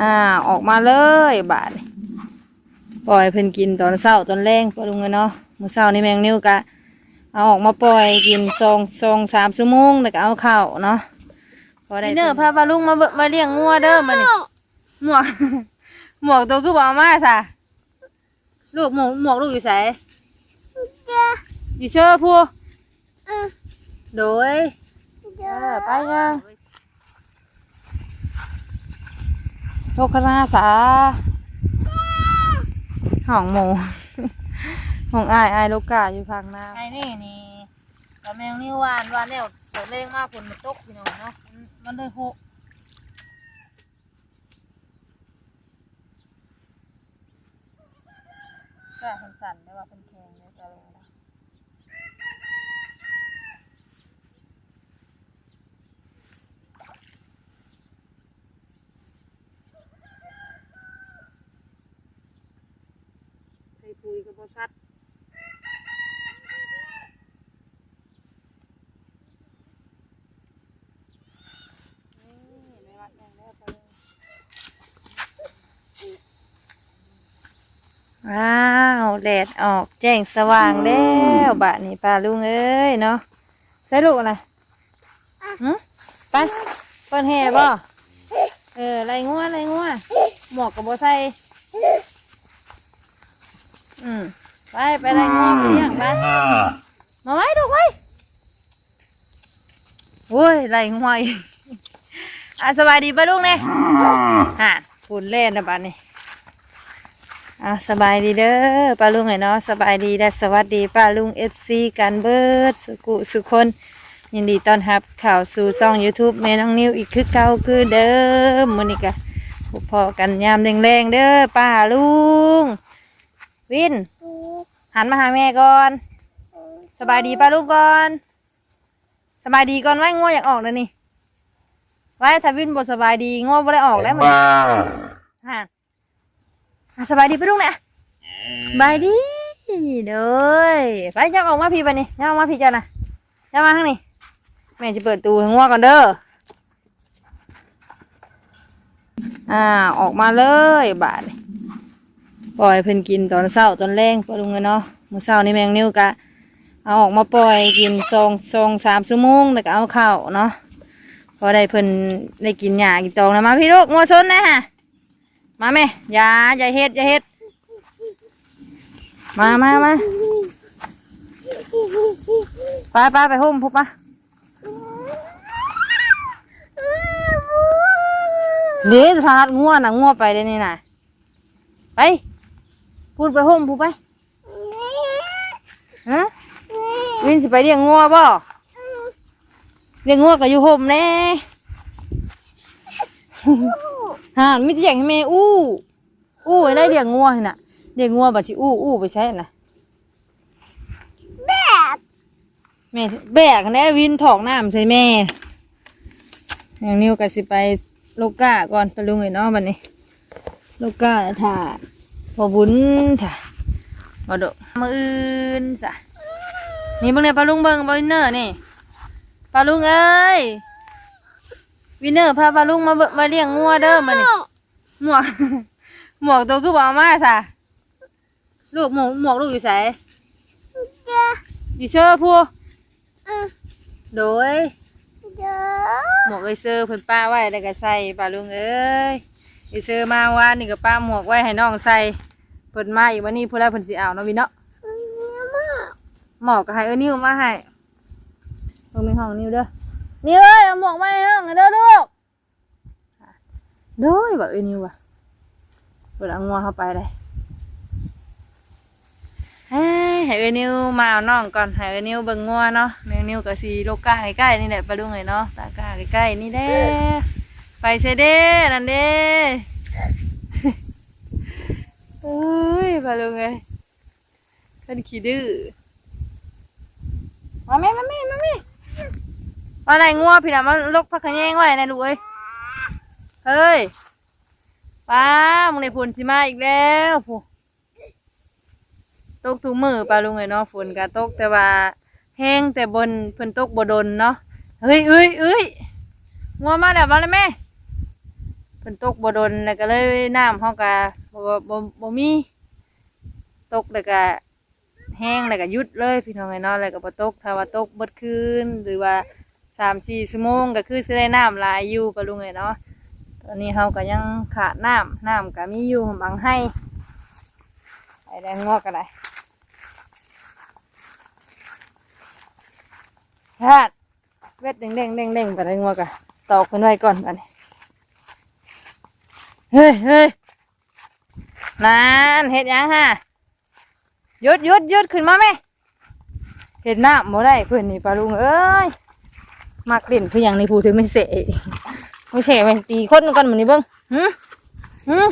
อ่าออกมาเลยบาดนี้ปล่อยเพิ่นกินตอนเช้าตอนแรงปะลุงเอ้ยเนาะมื้อเช้านี่แมงนิ้วกะเอาออกมาปล่อยกินซองซองสามชั่วโมงแล้วก็เอาเข้าเนาะพอได้เนอพาปลาลุงมาเบิ่งมาเลี้ยงงัวเด้อมานี่หมวกหมวกตัวคือบ่เอามาซะลูกหมวกหมวกลูกอยู่ไสอยู่เชื่อผู้โดยเออไปยัง โทคณาสาห้องหมูห้องอายอายลูกกาอยู่ภาคหน้าไอ้นี่นี่กระแมงนี่วานวานเนี่ยฝนแรงมากฝนมันตกพี่น้องเนาะมันมันเลยหกแก่สั่นๆได้ว่าเป็นแข็งเลยจะเลยนะ ใส่ปุ๋ ยกับบซัดว้าวแดดออกแจ้งสว่างแล้วบะนี่ปลาลุงเอ้ยเนาะใส่ลูกอะไรหึไปเปิดแห่บ่เออไรงัวไรงัวหมวกกับบ่ใส่ อืมไปไปไรงัวไปเลี้ยงไปมาไว้ดูกไว้โอ้ยไรงัวอีกอะสบายดีป่ะลุงเนี่ยฮะฝุ่นเล่นนะบ้านนี่อะสบายดีเด้อป้าลุงไงเนาะสบายดีและสวัสดีป้าลุงเอฟซีกันเบิดสุกุสุคน ยินดีต้อนรับข่าวสู่ช่อง YouTube แม่น้องนิวอีกคือเก่าคือเดิมมื้อนี้ก็พบพอกันยามแรงๆเด้อป้าลุง วิน หันมาหาแม่ก่อน สบายดีป้าลูกก่อน สบายดีก่อนไว้งัวอยากออกแล้วนี่ ไว้ถ้าวินบ่สบายดีงัวบ่ได้ออกแล้วมันฮะอะสบายดีป้าลูกเนี่ยสบายดีเด้ยไปยักออกมาพี่ไปนี่ยักออกมาพี่เจ้านะยักมาข้างนี้แม่จะเปิดตูให้งัวก่อนเด้ออ่าออกมาเลยบาดนี้ ปล่อยเพิ่นกินตอนเช้าตอนแรงปะลุงเอ้ยเนาะมื้อเช้านี่แมงนิ้วกะเอาออกมาปล่อยกินซองซองสามชั่วโมงแล้วก็เอาเข้าเนาะพอได้เพิ่นได้กินหญ้ากินตองแล้วมาพี่ลูกงัวซนนะฮะมาแม่อย่าอย่าเฮ็ดอย่าเฮ็ดมามามาไปไปไปห่มพุบมาเดี๋ยวสารัดงัวน่ะงัวไปได้นี่นะไป พูดไปห่มพูดไปฮะวินสิไปเลี้ยงงัวบ่เลี้ยงงัวก็อยู่ห่มแน่ฮะมิจะอยากให้แม่อู้อู้ให้ได้เลี้ยงงัวให้น่ะเลี้ยงงัวบัดสิอู้อู้ไปใช่น่ะแบกแม่แบกแน่วินถอกน้ำใส่แม่อย่างนิ้วก็สิไปโลกาก่อนไปลุงไอ้เนาะบัดนี้ลูกก็ถ่า พอบุญถ่ามาดูมืออื่นจ้ะนี่เบิ่งเนี่ยปลาลุงเบิ่งปลาวินเนอร์นี่ปลาลุงเอ้ยวินเนอร์พาปลาลุงมาเบิ่งมาเลี้ยงงัวเด้อมานี่หมวกหมวกตัวคือบ่เอามาซะลูกหมวกหมวกลูกอยู่ไสอยู่เชื่อผู้โดยหมวกไอ้เสื้อเพิ่นป้าไว้แล้วก็ใส่ปลาลุงเอ้ย อีซื้อมาวานนี่ก็ป้าหมวกไว้ให้น้องใส่เพิ่นมาอีกวันนี้พูดแล้วเพิ่นสิเอาเนาะวินเนาะหมอกก็ให้เอ้อนิ้วมาให้ลงในห้องนิ้วเด้อนิ้วเอ้ยเอาหมวกมาให้น้องเด้อลูกด้ยบอกเอ้ยนิ้วว่ะเปิดเอางัวเข้าไปเลยเฮ้ยให้เอ้นิ้วมาเอาน้องก่อนให้เอ้นิ้วเบิ่งงัวเนาะแมวนิ้วก็สิโลกาใกล้ๆนี่แหละไปดูหน่อยเนาะตากาใกล้ๆนี่แหละ ไปเซเด้นั่นเด้เอ้ยไปลงไงขึ้นขี้ดื้อมาแม่มาแม่มาแม่มาไหนงัวพี่นะมาลกพักขะแยงไว้นะลูกเอ้ยเฮ้ยป้ามึงในฝนสิมาอีกแล้วผูตกทุกมือปลาลุงไงเนาะฝนก็ตกแต่ว่าแห้งแต่บนเพิ่นตกบดนเนาะเฮ้ยเอ้ยเอ้ยงัวมาแล้วมาแล้วแม่ เพิ่นตกบ่ดนแล้วก็เลยน้ำเฮาก็บ่บ่บ่มี ตกแล้วก็แห้งแล้วก็หยุดเลยพี่น้องไอ้เนาะแล้วก็บ่ตกถ้าว่าตกเบิดคืนหรือว่า3-4ชั่วโมงก็คือสิได้น้ำหลายอยู่ปะลุงไอ้เนาะตอนนี้เฮาก็ยังขาดน้ำน้ำก็มีอยู่บางให้ไปแดงงอกก็ได้ฮาดเว็ดเด้งเด้งเด้งเด้งไปได้งอกก็ตอกเพิ่นไว้ก่อนบัดนี้ เฮ้ยเฮ้ยนานเห็ดยังฮะยุดยุดยุดขึ้นมาไหมเห็ดหน้ำบ่ได้เพื่อนนี่ปลาลุงเอ้ยมักเล่นคืออย่างในผู้ถึงไม่เสะไม่เสะไปตีคนกันเหมือนนี้เบิ้งหืมหืม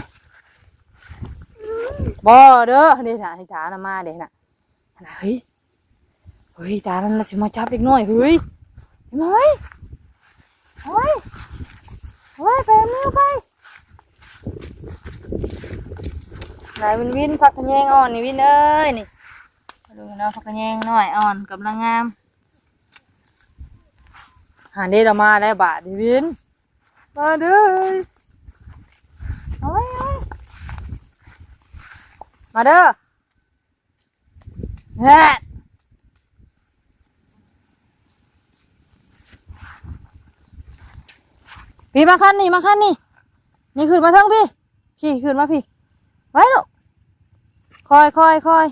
บ่เด้อเดี๋ยวถาให้ถานะมาเดี๋ยวน่ะเฮ้ยเฮ้ยตามันจะมาจับอีกหน่อยเฮ้ยเห็นไหมเฮ้ยเฮ้ยไปมือไป ไหนวินวินฟักขะแยงอ่อนนี่วินเอ้ยนี่ดูนะฟักขะแยงหน่อยอ่อนกำลังงามหาได้เรามาได้บาทดิวิน มาเด้อโอ้ยมาเด้อแฮะพี่มาขั้นนี่มาขั้นนี่นี่ขึ้นมาทั้งพี่ พี่ขึ้นมาพี่ ไว้ลูกคอยคอยคอย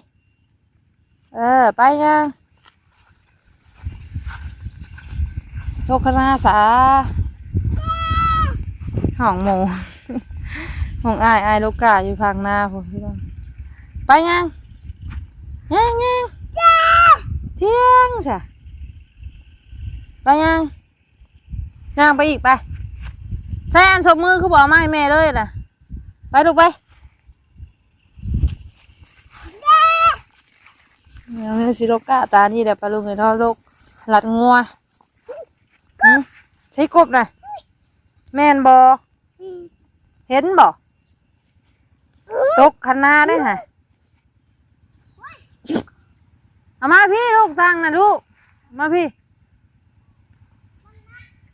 เออ ไปยังโชคนาสาห้องหมูห้องอายอายลูกกาอยู่ทางหน้าผมพี่น้องไปยังยังยังเที่ยงจ้ะไปยังยังไปอีกไปใส่อันสบมือคือบอกมาให้แม่เลยนะไปลูกไป ยังไม่สิโลกะตานี่แหละปลาลุงเห็นท่าโลกหลัดงัวใช้กบนะแม่นบอเห็นบอตกคันนาได้ฮะเอามาพี่ลูกทางนะลูกมาพี่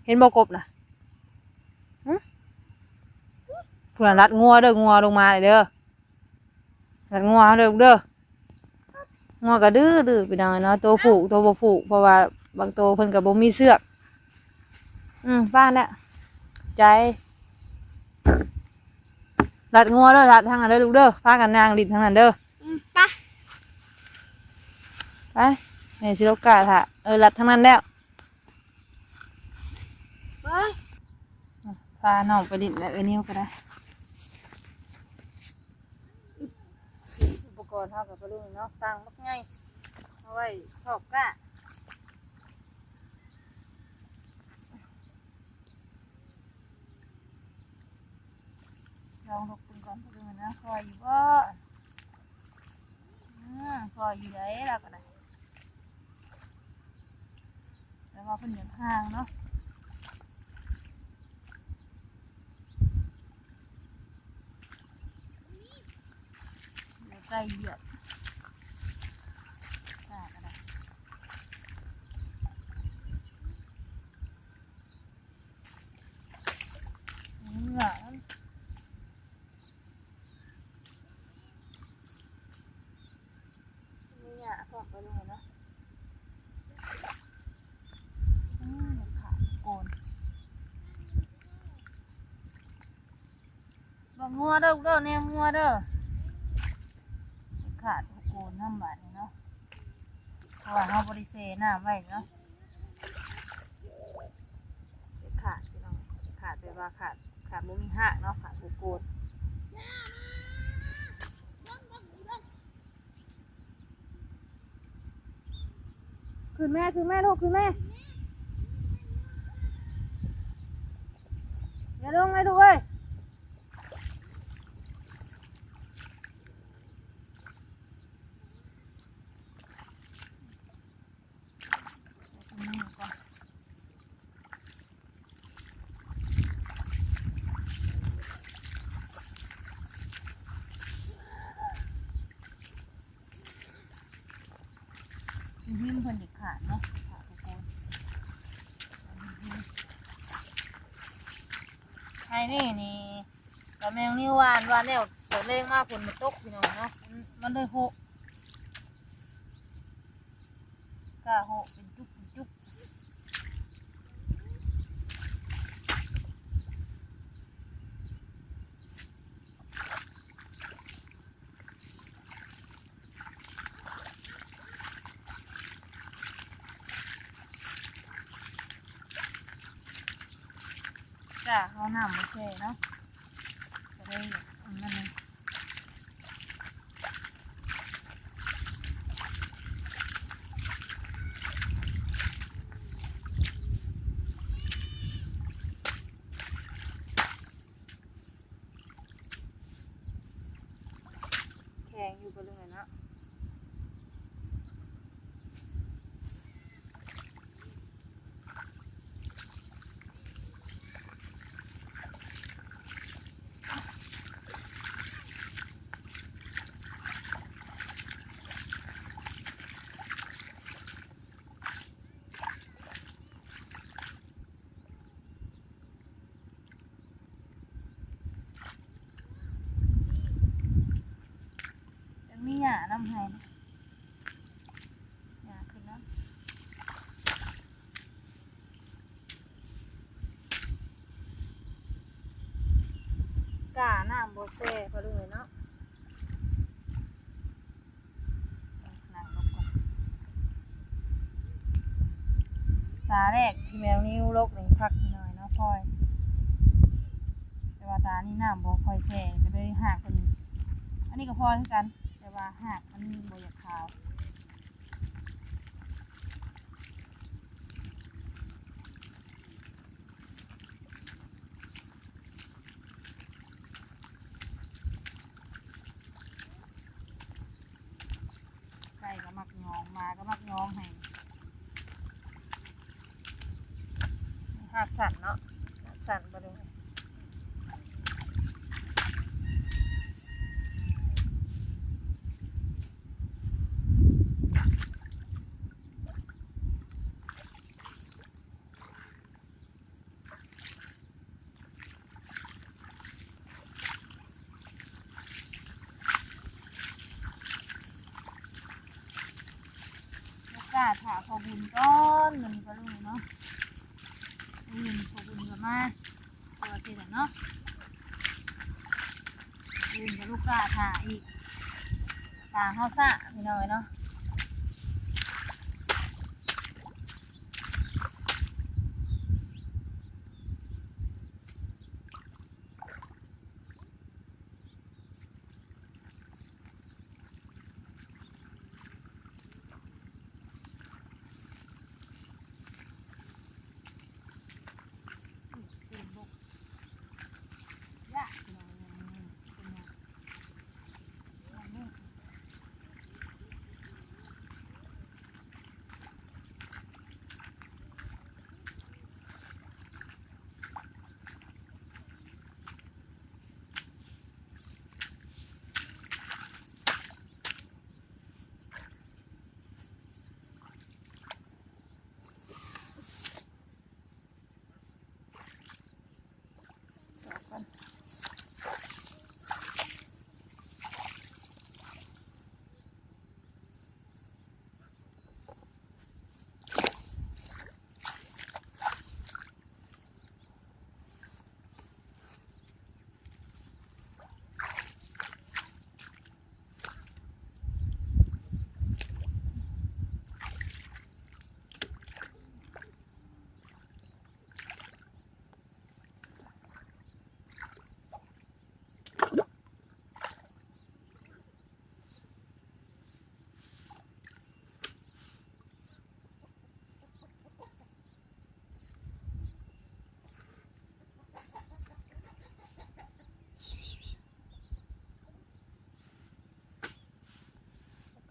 เห็นบอกบนะเพื่อนรัดงัวเด้องัวลงมาเลยเด้อรัดงัวเด้อเด้อ งอก็ดื้อดื้อไปหน่อยเนาะตัวผูกตัวบ่ผูกเพราะว่าบางตัวเพิ่นก็บ่มีเสือกอืมบ้านเนี่ยใจรัดงัวเด้อรัดทางนั้นเด้อลูกเด้อพากันนางดินทางนั้นเด้อไปไปแม่สิโลกาท่ะเออรัดทางนั้นแล้วไปพาน้องไปดินแล้วเอ้ยนิ้วก็ได้อุป กรณ์เฮากับปลาลูกเนาะตั้งบักไงเอาไว้ชอบกะลองลุกขึ้นก่อนดูนะคอยอยู่บ่คอยอยู่ไหนล่ะก็ได้แล้วว่าเพิ่นอย่างห่างเนาะ เดี๋ยวใกล้เหยียบได้อืมอะนี่อะบอกไปเลยนะอืมขาดโกนบอกงัวเด้อเด้อเนี่ยงัวเด้อ ขาดโกนน้ำบาดเนาะเพราะว่าเราบริเซน้ำไว้เนาะขาดพี่น้องขาดไปว่าขาดขาดมุมีหักเนาะขาดโกนคืนแม่คืนแม่ลูกคืนแม่อย่าลงเลยลูกเอ้ยยิ้มเพิ่นเด็กขาดเนาะขาดทุกคนไอ้ นี่นี่กระแมงนี่วานวานแนวเปิดเล่งมากฝนมันตกพี่น้องเนาะมันเลยโหกก้าโหเป็นจุกเป็นจุกล้าเขา หน้าไม่ใช่เนาะจะได้อันนั้นเลยแข็งอยู่กันเลยเนาะมีหยาน้ำไห้นะหยาขึ้นแล้ว กาน้ำโบเซ่พอดูเลยเนาะนั่งลงก่อนตาแรกที่แมวนิ้วลกหนึ่งพักหน่อยเนาะพลอย แต่ว่าตานี่น้ำบ่ค่อยแซ่ก็เลยหักกันอันนี้ก็พอคือกัน แต่ว่าหากมันบอยากขาว ไก่ก็มักงองมาก็มักงองให้หากสั่นเนาะหากสั่นไปเลย โอกาส ถาพอบุญก้อนมันก็รู้เนาะบุญพอบุญก็มาตัวทีละเนาะบุญกับลูกกาถาอีกตาเขาซะพี่น้อยเนาะ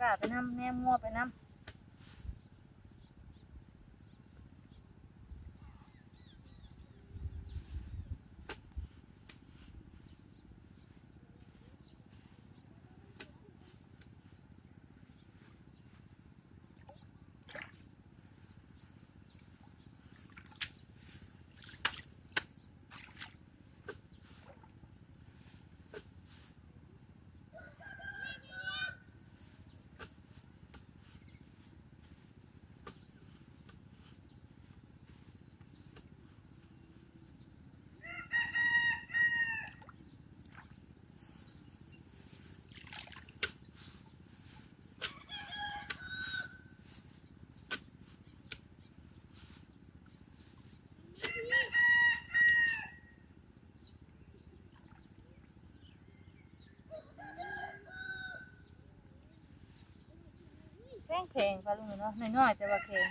กาไปน้ำแม่มัวไปน้ำ แข็งปลาลุงเนาะน้อยๆแต่ว่าแข็ง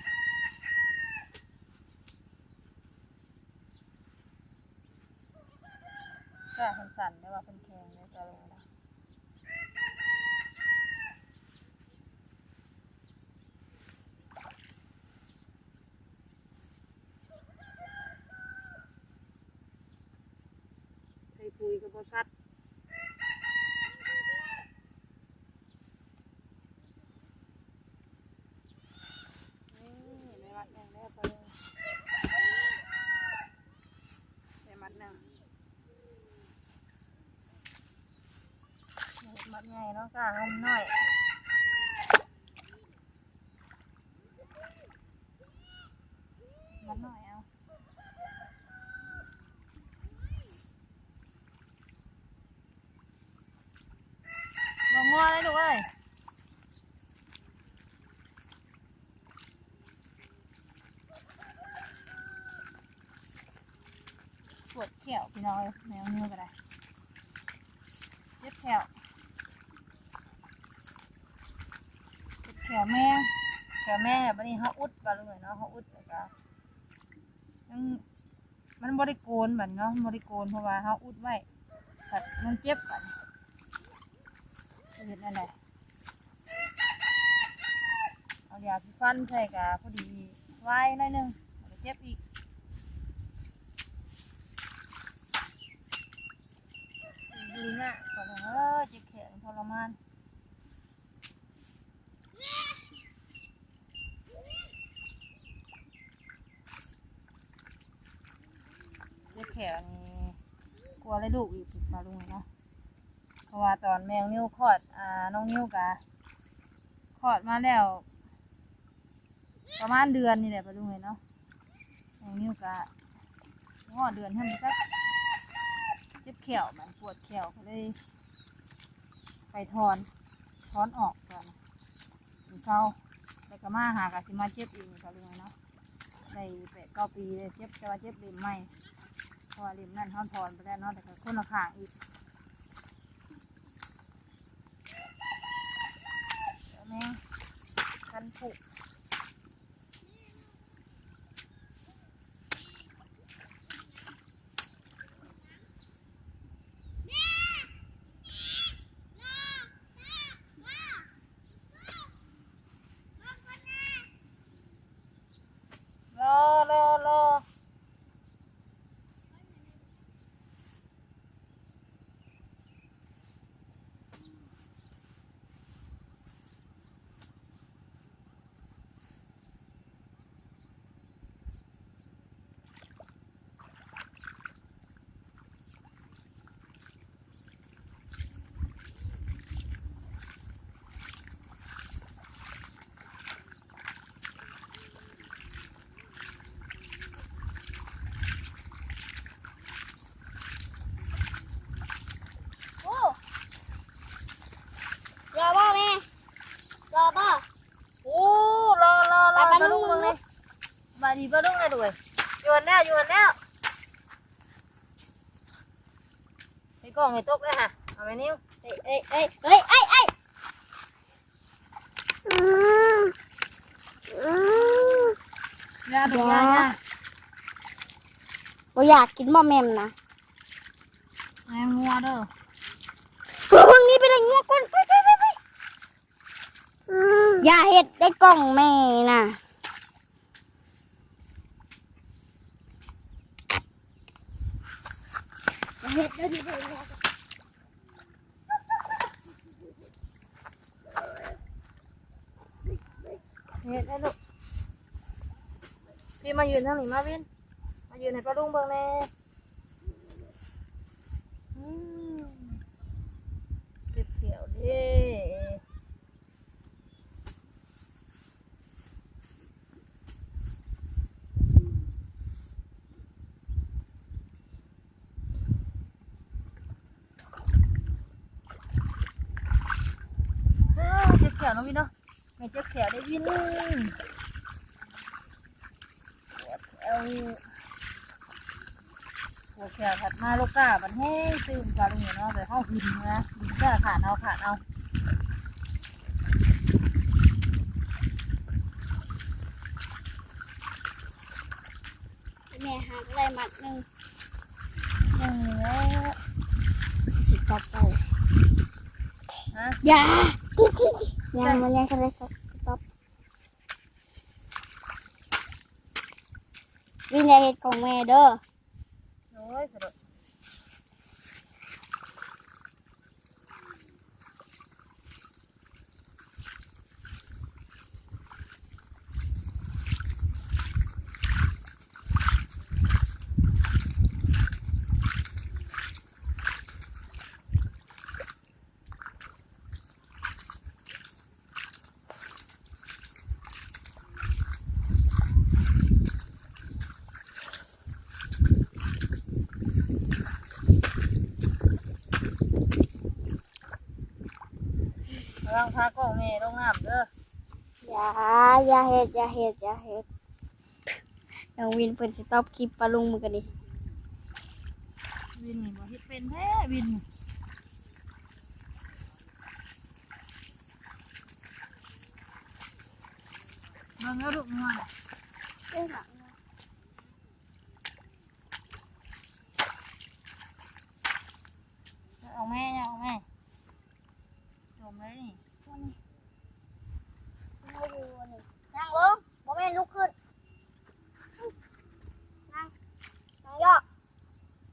ก็คนสั่นๆแต่ว่าเป็นแข็งเลยปลาลุงนะเคยคุยกับบริษัท นี่ในมัดหนึ่งได้ปลาลุงในมัดหนึ่งมัดใหญ่เนาะกางมน้อยมัดหน่อยเอาบองงัวเลยลูกเอ้ยปวดแขวพี่น้อยแมวเนิ้วก็ได้เจ็บแขวเจ็บแขวแม่ง แม่แบบนี้เขาอุดบาลุงเนาะเขาอุดแล้วก็ยังมันบริโกนแบบเนาะบริโกนเพราะว่าเขาอุดไว้แต่มันเจ็บแบบเห็นอะไรเอายาที่ฟันใช่กะพอดีไว้หน่อยนึงเจ็บอีก ดูน่ะขอโทษเออเจ็บแขนทรมาน เจ็บแขนกลัวเลยลูกอีกผิดมาลุงเนาะเพราะว่าตอนแมวนิ้วคลอดอ่าน้องนิ้วกะคลอดมาแล้ว ประมาณเดือนนี่แหละปะลุงเนาะน้องนิ้วกะงอเดือนให้มันสักเจ็บเขียวมันปวดเขียวก็เลย ไปถอนถอนออกก่อนถึงเศร้าแล้วก็มาหากะสิมาเจ็บอีกก็เลยเนาะได้แปดเก้าปีเลยเจ็บแต่ว่าเจ็บเล็มไม่ ราะว่าเล็มนั่นห้อนพรไปแล้วเนาะแต่ก็คนละข้างอีกเดี๋ยวแม่งกันผุกรอรอรอโอ้ รอบ่แม่รอบ่ โอ้รอรอรอ ไป ป ปะ ลา ลุ ลุง ง มึงเลยมาดีปลาลุงเลยด้วย โยนแล้วโยนแล้วไอ้กล้องไอ้ตกเลยฮะเอาไปนิ้วเอ้ยเอ้ยเอ้ยเอ้ยเอ้ยเอ้ยอืมอืมยาดูยายาบ่อยากกินบ่แม่มนะแมงงัวเด้อเพิ่งนี้ไปเลยงัวก่อนไปไปไปไปอย่าเฮ็ดได้กล้องแม่น่ะอย่า เห็นแล้วลูกพี่มายืนทางนี้มาวิน มายืนให้ปลาลุงเบิ่งแน่เก็บเขียวด้ ตื้มกันอย่างเนาะแต่เขาหินนะหินก็ขาดเอาขาดเอาแม่หักได้หมัดหนึ่งหนึ่งแล้วสิบกระเป๋าอย่าจิ๊กจิ๊กยังม่นยังกระไรสักต๊อบวิ่งได้เห็ดของแม่เด้อ กำลังพากล้องแม่ลงน้ำเด้ออย่าอย่าเหตุอย่าเหตุอย่าเหตุน้องวินเพิ่นสต็อปคลิปปลาลุงมือกันดิวินนี่บ่เฮ็ดเป็นแท้วินนี่เบิ่งแล้วลูกงัวน่ะเอ้ยหลังเอาแม่เนี่ยเอาแม่ จมเลยนี่นั่งลงบ่แม่นลุกขึ้น นั่ง นั่งย่อ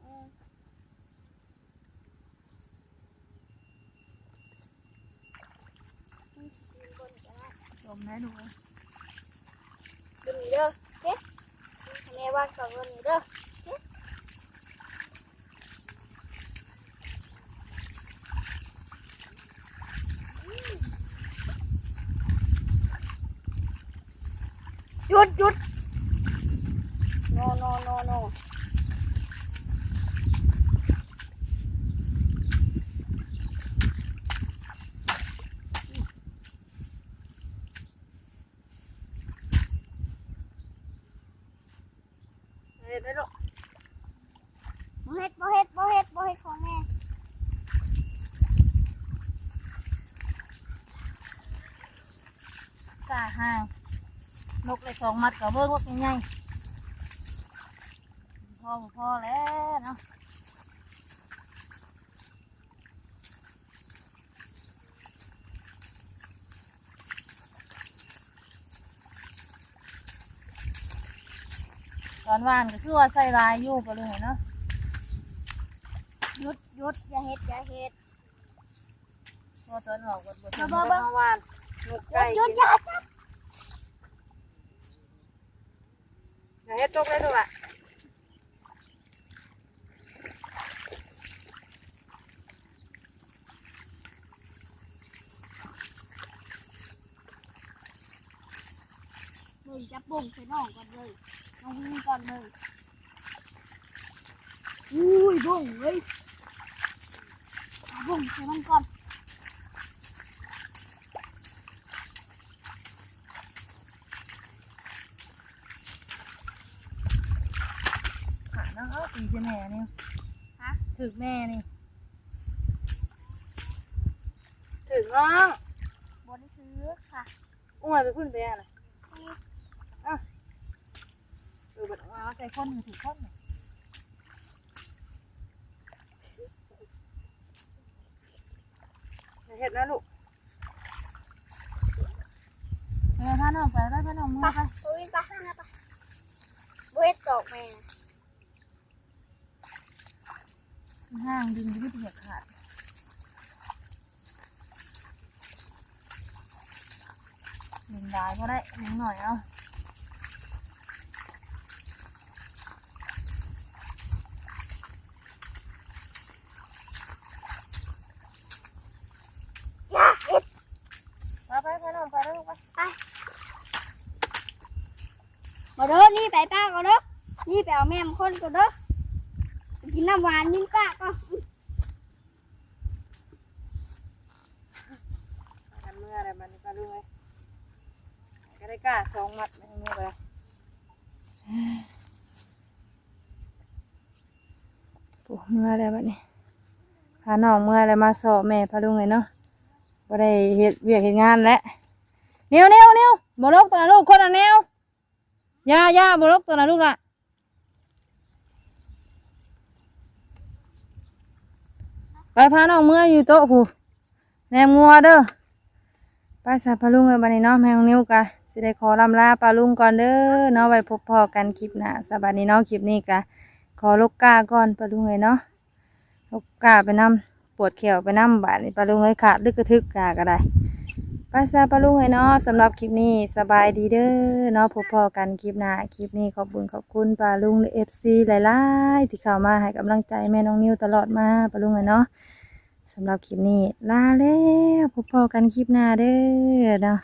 อืมจมเลยลูกเอ้ยขึ้นนี่เด้อเอ๊ะแม่วางสองคนนี่เด้อเอ๊ะหยุดหยุด no no no no เฮ็ดได้ลูก บ่เฮ็ดบ่เฮ็ดบ่เฮ็ดบ่เฮ็ดของแม่ กาห่างนกเลยสองมัดกับเบิ่งว่าเป็นไงพอบ่พอแล้วเนาะตอนวานก็คือว่าใส่ลายอยู่ก็เลยเนาะยุดยุดอย่าเฮ็ดอย่าเฮ็ดพอตอนออกก็บ่ถึงบ่บ่บ่เมื่อวาน นกหยุไก่ดหยุดอย่าจับอย่าเฮ็ดตกเลยลูกอะมึงจับบุ้งใส่น้องก่อนเลยน้องวิ่งก่อนเลยอุ้ยบุงเฮ้ยบุงใส่มันก่อน ขาน้ องเอาตีใช่แม่นี่ฮะถึกแม่นี่ ถึกน้องบนซื้อค่ะอุ้งอะไรไปพุ่นไปอะไรอะเออบัดเอาใส่คนหนึ่งถูกคนหนึ่งอย่าเห็ดนะลูกแม่พาน้องไปแล้วพาน้องมือไปไปตัววิ่งไปข้างหน้าไปบุ้ยตกแม่ ห้างดึงจะไม่ติดขาดดึงได้ก็ได้ดึงหน่อยเอาอย่าเฮ็ดไปไปไปน้องไปล้วลูกไปมาเด้อนี่ไปป้าก่อนเด้อนี่ไปเอาแม่มคนก่อนเด้อไปกินน้ำหวานยิ่ น้องเมื่อแล้มาสอบแม่พาลุงเลยเนาะบ่ได้เหตุเวียกเหตุงานแล้วเนียวเนียวเนียวบ่ลกตัวนะลูกคนละแนวย่าย่าบ่ลกตัวนะลูกละไปพาน้องเมื่ออยู่โต๊ะผู้แนมงัวเด้อไปสาพาลุงเลยบันนี้เนาะแมงนิ้วกะสิได้ขอลำลาปลาลุงก่อนเด้อเนาะไปพบพอกันคลิปหน้าสบัสดีเนาะคลิปนี้กะขอลูกกาก่อนปลาลุงเลยเนาะ ลูกกาไปนำปวดเขียวไปนำบาดนี้ปลาลุงเลยขาดลึกกระทึกกาก็ได้ไปซาปลาลุงเลยเนาะสำหรับคลิปนี้สบายดีเด้อเนาะพบพอกันคลิปหน้าคลิปนี้ขอบคุณขอบคุณปลาลุงและเอฟซีหลายๆ ที่เข้ามาให้กำลังใจแม่น้องนิวตลอดมาปลาลุงเลยเนาะสำหรับคลิปนี้ลาแล้วพบพอกันคลิปหน้าเด้อเนาะ